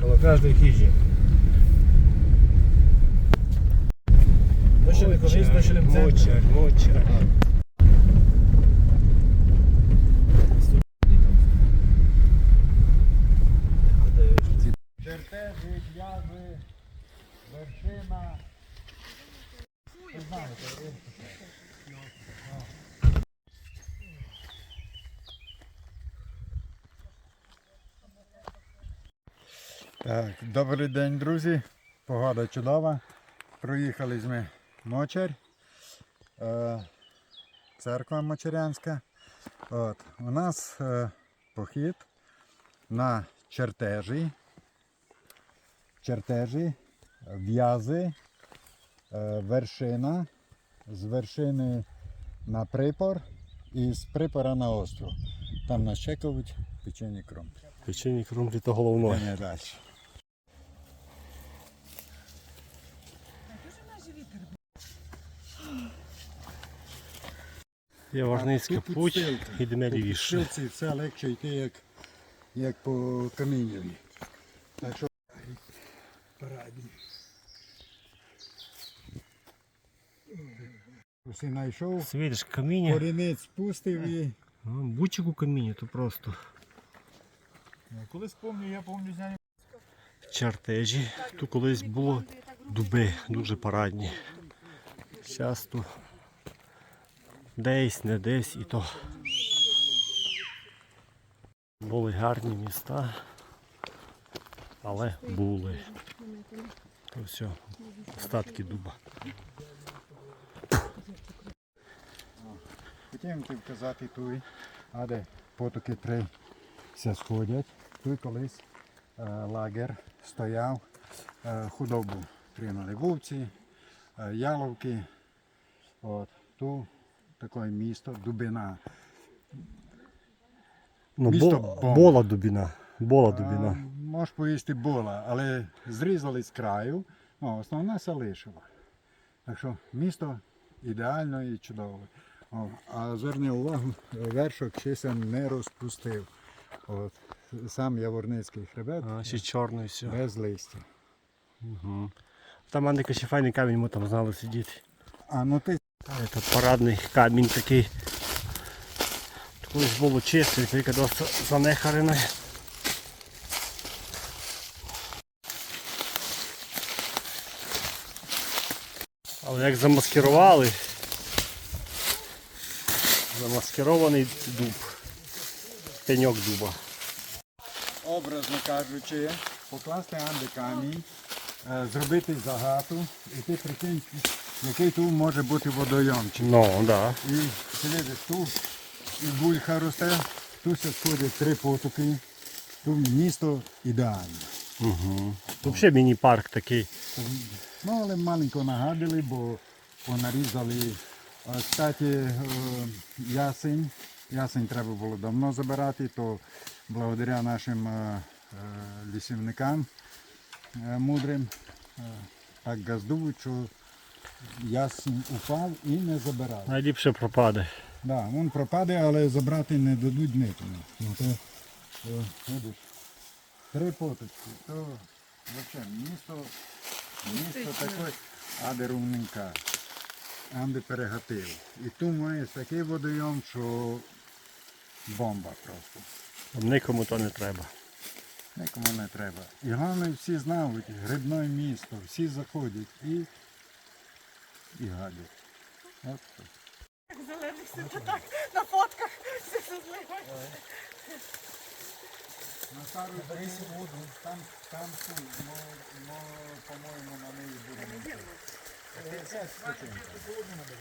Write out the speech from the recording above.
Коло кожної хижі. Мочар, мочар. Чертежі, в'язи, вершина. Так, добрий день, друзі. Погода чудова. Проїхали ми Мочар. Е, церква Мочарянська. От, у нас е, похід на чертежі. Чертежі, в'язи, е, вершина, з вершини на припор і з припора на остров. Там нас чекають печені кром. Печені крумлі то головне. Не далі. Є Важницька путь, йдемо лівіше. Шилці все легше йти, як, як по камінняві. Так що парадні. Усі знайшов, Свідиш каміння. корінець спустив і Ну, Бучик у каміння, то просто. Колись пам'ятаю, я пам'ятаю зняв. Чертежі. Тут колись було дуби дуже парадні. Часто десь, не десь і то. Були гарні міста, але були. То все, остатки дуба. хотів ти вказати той, а де потоки три все сходять. Тут колись е, лагер стояв, е, худобу тримали вовці, е, яловки. От, тут таке місто, дубина. Ну, Місто бо- бола дубіна. Бола А. Можеш поїсти бола, але зрізали з краю, ну, основне все лишило. Так що місто ідеально і чудове. О, а зверни увагу, вершок ще не розпустив. От, сам Яворницький хребет А, ще чорний все. без листя. Угу. Там Андика ще файний камінь, ми там знали сидіти. А ну ти Це парадний камінь такий. Колись було чисто, тільки досить занехарене. Але як замаскирували, замаскирований дуб, пеньок дуба. образно кажучи, покласти анди камінь, е, зробити загату, і ти прикинь, який тут може бути водойомчик. Ну, так. Да. І видиш, тут і бульха росте, тут сходять три потоки, тут місто ідеальне. Угу. Взагалі міні-парк такий. Ну, але маленько нагадили, бо понарізали. Кстати, е, ясень. Ясень треба було давно забирати, то благодаря нашим е, е, лісівникам мудрим так газдують, що ясень упав і не забирали. Найліпше пропаде. Да, він пропаде, але забрати не дадуть нікому. Ну, то, то, видиш, три поточки, то взагалі місто, місто таке, аде рівненька, аде перегатив. І тут маєш такий водойом, що бомба просто. Нікому то не треба. Нікому не треба. І головне всі знають, грибне місто, всі заходять і, і так. Зелених сидить так на фотках. Все зливається. На стару Борисі воду, там, там, там, но, но, по-моєму, на неї будемо. Це, це, це,